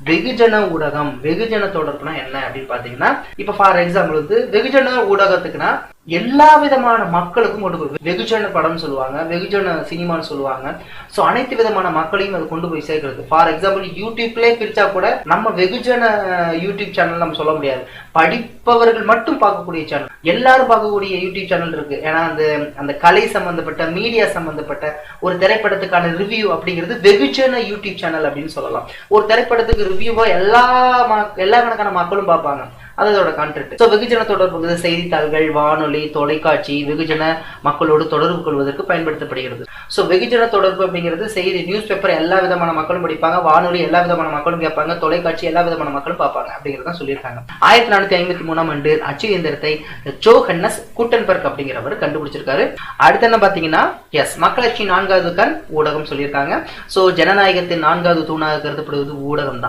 வெகுஜன ஊடகம் வெகுஜன தொடர்புனா என்ன அப்படின்னு பாத்தீங்கன்னா இப்ப ஃபார் எக்ஸாம்பிள் வந்து வெகுஜன ஊடகத்துக்குன்னா எல்லா விதமான மக்களுக்கும் கொண்டு போய் வெகுஜன படம் சொல்லுவாங்க வெகுஜன சினிமான்னு சொல்லுவாங்க. ஸோ அனைத்து விதமான மக்களையும் அது கொண்டு போய் சேர்க்கிறது. ஃபார் எக்ஸாம்பிள் யூடியூப்லேயே பிரிச்சா கூட நம்ம வெகுஜன யூடியூப் சேனல் நம்ம சொல்ல முடியாது. படிப்பவர்கள் மட்டும் பார்க்கக்கூடிய சேனல் எல்லாரும் பார்க்கக்கூடிய யூடியூப் சேனல் இருக்கு. ஏன்னா அந்த அந்த கலை சம்பந்தப்பட்ட மீடியா சம்பந்தப்பட்ட ஒரு திரைப்படத்துக்கான ரிவ்யூ அப்படிங்கிறது வெகுஜன யூடியூப் சேனல் அப்படின்னு சொல்லலாம். ஒரு திரைப்படத்துக்கு ரிவ்யூவா எல்லா எல்லா கணக்கான மக்களும் பார்ப்பாங்க. அது அதோட கான்டென்ட் ஸோ வெகுஜன தொடர்பு செய்தித்தாள்கள் வானொலி தொலைக்காட்சி வெகுஜன மக்களோடு தொடர்பு கொள்வதற்கு பயன்படுத்தப்படுகிறது. ஸோ வெகுஜன தொடர்பு அப்படிங்கிறது செய்தி நியூஸ் பேப்பர் எல்லா விதமான மக்களும் படிப்பாங்க வானொலி எல்லா விதமான மக்களும் கேட்பாங்க தொலைக்காட்சி எல்லா விதமான மக்களும் பார்ப்பாங்க அப்படிங்கிறத சொல்லியிருக்காங்க. ஆயிரத்தி நானூத்தி ஐம்பத்தி மூணாம் ஆண்டு அச்சு இயந்திரத்தை ஜோஹன்னஸ் கூட்டன்பர்க் அப்படிங்கிறவர் கண்டுபிடிச்சிருக்காரு. அடுத்து என்ன பார்த்தீங்கன்னா எஸ் மக்களாட்சி நான்காவது கண் ஊடகம் சொல்லியிருக்காங்க. ஸோ ஜனநாயகத்தின் நான்காவது தூணாக கருதப்படுவது ஊடகம் தான்